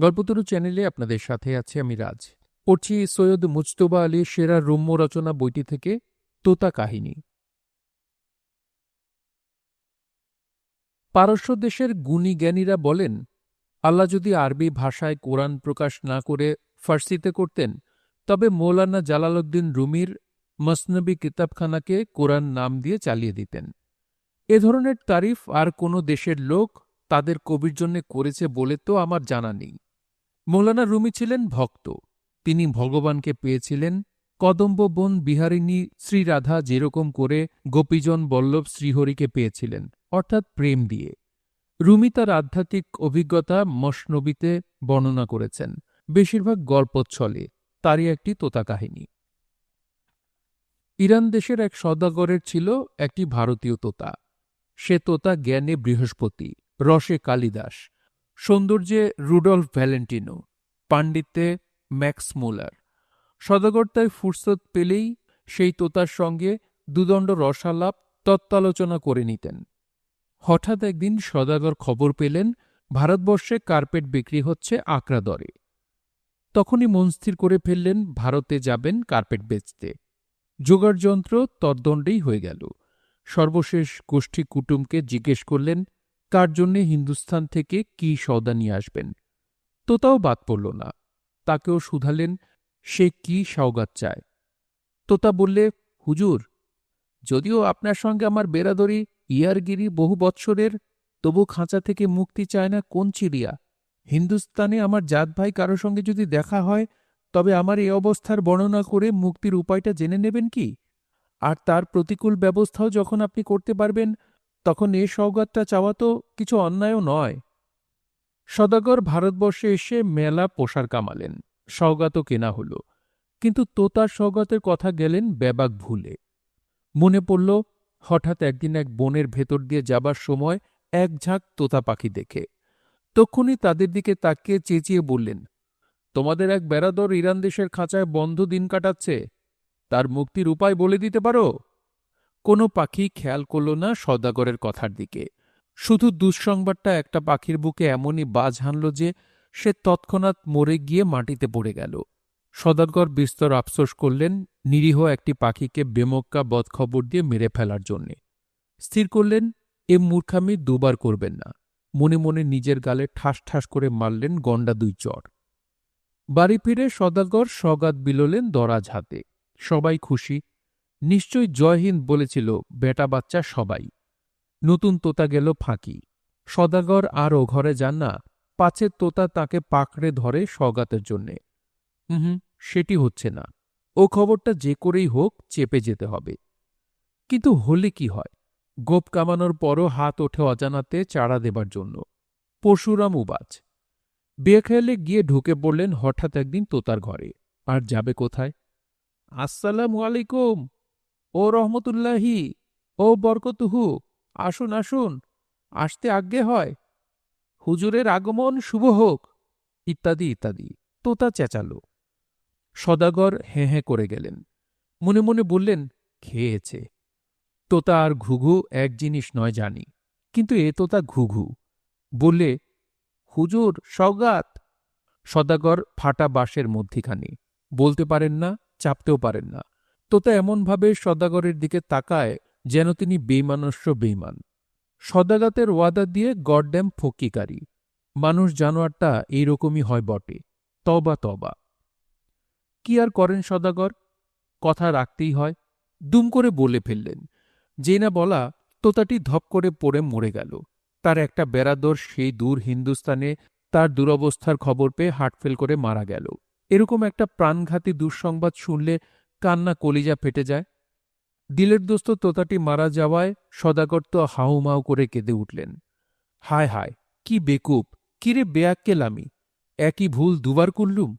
গল্পতরু চ্যানেলে আপনাদের সাথে আছে আমি রাজ। পড়ছি সৈয়দ মুজতবা আলীর সেরা রম্য রচনা বইটি থেকে তোতা কাহিনী। পারস্য দেশের গুণী জ্ঞানীরা বলেন, আল্লাহ যদি আরবি ভাষায় কোরআন প্রকাশ না করে ফার্সিতে করতেন, তবে মৌলানা জালালউদ্দিন রুমির মসনবী কিতাবখানাকে কোরআন নাম দিয়ে চালিয়ে দিতেন। এ ধরনের তারিফ আর কোনো দেশের লোক তাদের কবির জন্য করেছে বলে তো আমার জানা নেই। মৌলানা রুমি ছিলেন ভক্ত। তিনি ভগবানকে পেয়েছিলেন। কদম্ব বন বিহারিণী শ্রীরাধা যেরকম করে গোপীজন বল্লভ শ্রীহরিকে পেয়েছিলেন, অর্থাৎ প্রেম দিয়ে। রুমি তার আধ্যাত্মিক অভিজ্ঞতা মসনবিতে বর্ণনা করেছেন। বেশিরভাগ গল্পচ্ছলে, তারই একটি তোতা কাহিনী ইরান দেশের এক সদাগরের ছিল একটি ভারতীয় তোতা। সে তোতা জ্ঞানে বৃহস্পতি, রসে কালিদাস। সৌন্দর্যে রুডলফ ভ্যালেন্টিনো, পাণ্ডিত্যে ম্যাক্স মুলার। সদাগর তাই ফুরসত পেলেই সেই তোতার সঙ্গে দুদণ্ড রসালাপ, তত্ত্বালোচনা করে নিতেন। হঠাৎ একদিন সদাগর খবর পেলেন, ভারতবর্ষে কার্পেট বিক্রি হচ্ছে আকরা দরে। তখনই মন স্থির করে ফেললেন, ভারতে যাবেন কার্পেট বেচতে। যোগাড়যন্ত্র তদ্দণ্ডেই হয়ে গেল। সর্বশেষ গোষ্ঠী কুটুমকে জিজ্ঞেস করলেন কার জন্যে হিন্দুস্থান থেকে কি সওদা নিয়ে আসবেন? তোতাও বাদ পড়ল না। তাকেও শুধালেন, সে কি সওগাত চায়? তোতা বললে, হুজুর, যদিও আপনার সঙ্গে আমার বেরাদরি ইয়ারগিরি বহু বৎসরের, তবু খাঁচা থেকে মুক্তি চায় না কোন চিড়িয়া? হিন্দুস্তানে আমার জাত ভাই কারও সঙ্গে যদি দেখা হয়, তবে আমার এই অবস্থার বর্ণনা করে মুক্তির উপায়টা জেনে নেবেন কি? আর তার প্রতিকূল ব্যবস্থাও যখন আপনি করতে পারবেন তখন এ সৌগাতটা চাওয়া তো কিছু অন্যায়ও নয়। সদাগর ভারতবর্ষে এসে মেলা পোষার কামালেন সৌগাতও কেনা হল, কিন্তু তোতার সৌগাতের কথা গেলেন ব্যাবাক ভুলে। মনে পড়ল, হঠাৎ একদিন এক বনের ভেতর দিয়ে যাবার সময় এক ঝাঁক তোতা পাখি দেখে। তক্ষুনি তাদের দিকে তাকিয়ে চেঁচিয়ে বললেন, তোমাদের এক বেড়াদর ইরান দেশের খাঁচায় বন্ধ দিন কাটাচ্ছে। তার মুক্তির উপায় বলে দিতে পারো? কোনো পাখি খেয়াল করল না সদাগরের কথার দিকে। শুধু দুঃসংবাদটা একটা পাখির বুকে এমনই বাজ হানল যে সে তৎক্ষণাৎ মরে গিয়ে মাটিতে পড়ে গেল। সদাগর বিস্তর আফসোস করলেন নিরীহ একটি পাখিকে বেমক্কা বদখবর দিয়ে মেরে ফেলার জন্যে। স্থির করলেন, এ মূর্খামি দুবার করবেন না। মনে মনে নিজের গালে ঠাস ঠাস করে মারলেন গন্ডা দুই চর। বাড়ি ফিরে সদাগর সগাত বিলোলেন দরাজ হাতে। সবাই খুশি নিশ্চয় জয়হিন্দ বলেছিল, বেটা বাচ্চা সবাই। নতুন তোতা গেল ফাঁকি। সদাগর আর ও ঘরে যান না পাছে তোতা তাকে পাকড়ে ধরে সগাতের জন্যে। হুম, সেটি হচ্ছে না। ও খবরটা যে করেই হোক, চেপে যেতে হবে। কিন্তু হলে কি হয়? গোপ কামানোর পরও হাত ওঠে অজানাতে চাড়া দেবার জন্য। পরশুরাম উবাচ। বেখেয়ালে গিয়ে ঢুকে পড়লেন হঠাৎ একদিন তোতার ঘরে। আর যাবে কোথায়? আসসালামু আলাইকুম। ও রহমতুল্লাহি, ও বরকতুহু, আসুন আসুন, আসতে আজ্ঞে হয়। হুজুরের আগমন শুভ হোক। ইত্যাদি ইত্যাদি। তোতা চেঁচালো। সদাগর হেঁ হেঁ করে গেলেন। মনে মনে বললেন, খেয়েছে। তোতা আর ঘুঘু এক জিনিস নয় জানি, কিন্তু এ তোতা ঘুঘু। বললে, হুজুর সৌগাত সদাগর ফাটা বাঁশের মধ্যিখানে। বলতে পারেন না, চাপতেও পারেন না। তোতা এমনভাবে সদাগরের দিকে তাকায় যেন তিনি বেইমানস্য বেইমান। সদাগাতের ওয়াদা দিয়ে গডড্যাম ফকিকারী। মানুষ জানোয়ারটা এইরকমই হয় বটে। তবা তবা কি আর করেন সদাগর? কথা রাখতেই হয়। দুম করে বলে ফেললেন, যে না বলা তোতাটি ধপ করে পড়ে মরে গেল। তার একটা বেড়াদর সেই দূর হিন্দুস্তানে তার দুরবস্থার খবর পেয়ে হার্টফেল করে মারা গেল। এরকম একটা প্রাণঘাতী দুঃসংবাদ শুনলে কান্না কলিজা ফেটে যায়। দিলের দোস্ত তোতাটি মারা যাওয়ায় সদাগর তো হাউমাউ করে কেঁদে উঠলেন। হায় হায়, কি বেকুব, কিরে বেয়াক কেলামি একই ভুল দুবার করলুম?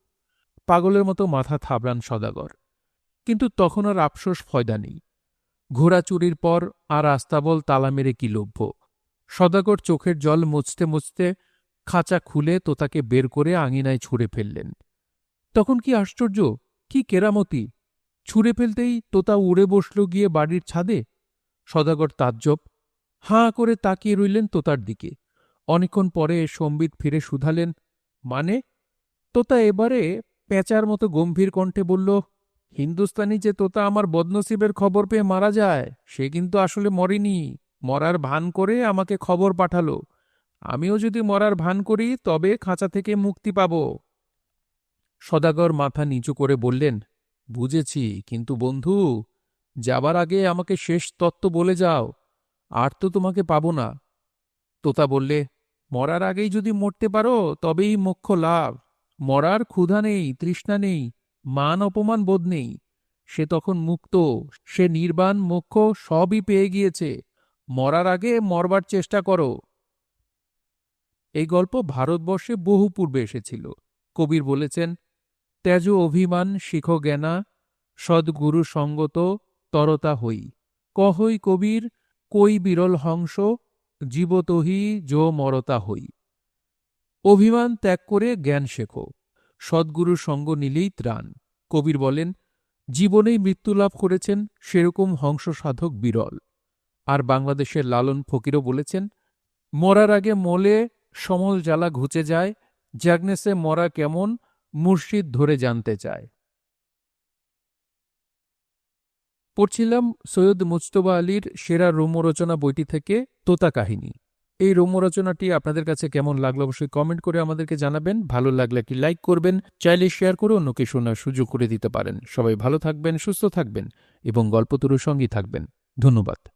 পাগলের মতো মাথা থাবড়ান সদাগর। কিন্তু তখন আর আফসোস ফয়দা নেই। ঘোড়া চুরির পর আর আস্তাবল তালা মেরে কি লভ্য? সদাগর চোখের জল মুছতে মুছতে খাঁচা খুলে তোতাকে বের করে আঙিনায় ছুঁড়ে ফেললেন। তখন কি আশ্চর্য, কি কেরামতি ছুঁড়ে ফেলতেই তোতা উড়ে বসল গিয়ে বাড়ির ছাদে। সদাগর তাজ্জব হাঁ করে তাকিয়ে রইলেন তোতার দিকে। অনেকক্ষণ পরে সম্বিত ফিরে শুধালেন মানে? তোতা এবারে পেঁচার মতো গম্ভীর কণ্ঠে বলল, হিন্দুস্তানি যে তোতা আমার বদনসিবের খবর পেয়ে মারা যায়, সে কিন্তু আসলে মরেনি। মরার ভান করে আমাকে খবর পাঠালো। আমিও যদি মরার ভান করি, তবে খাঁচা থেকে মুক্তি পাব। সদাগর মাথা নিচু করে বললেন বুঝেছি, কিন্তু বন্ধু, যাবার আগে আমাকে শেষ তত্ত্ব বলে যাও, আর তো তোমাকে পাব না। তোতা বললে, মরার আগেই যদি মরতে পারো, তবেই মোক্ষ লাভ। মরার ক্ষুধা নেই, তৃষ্ণা নেই, মান অপমান বোধ নেই। সে তখন মুক্ত, সে নির্বাণ মোক্ষ সবই পেয়ে গিয়েছে। মরার আগে মরবার চেষ্টা করো। এই গল্প ভারতবর্ষে বহু পূর্বে এসেছিল। কবির বলেছেন ত্যাজ অভিমান শিখ জ্ঞানা সদ্গুরু সঙ্গত তরতা হই। কহই কবির, কই বিরল হংস, জীবতহি যো মরতা হই। অভিমান ত্যাগ করে জ্ঞান শেখো সদ্গুরুর সঙ্গ নিলেই ত্রাণ। কবির বলেন, জীবনেই মৃত্যু লাভ করেছেন সেরকম হংস সাধক বিরল। আর বাংলাদেশের লালন ফকিরও বলেছেন, মরার আগে মলে সমল জ্বালা ঘুচে যায়, জাগনেসে মরা কেমন মুর্শিদ ধরে জানতে চায়। পড়ছিলাম সৈয়দ মুজতবা আলীর সেরা রোমরচনা বইটি থেকে তোতা কাহিনী। এই রোমরচনাটি আপনাদের কাছে কেমন লাগল অবশ্যই কমেন্ট করে আমাদেরকে জানাবেন। ভালো লাগলে একটি লাইক করবেন, চাইলে শেয়ার করে অন্যকে শোনার সুযোগ করে দিতে পারেন। সবাই ভালো থাকবেন, সুস্থ থাকবেন এবং গল্পতরুর সঙ্গী থাকবেন। ধন্যবাদ।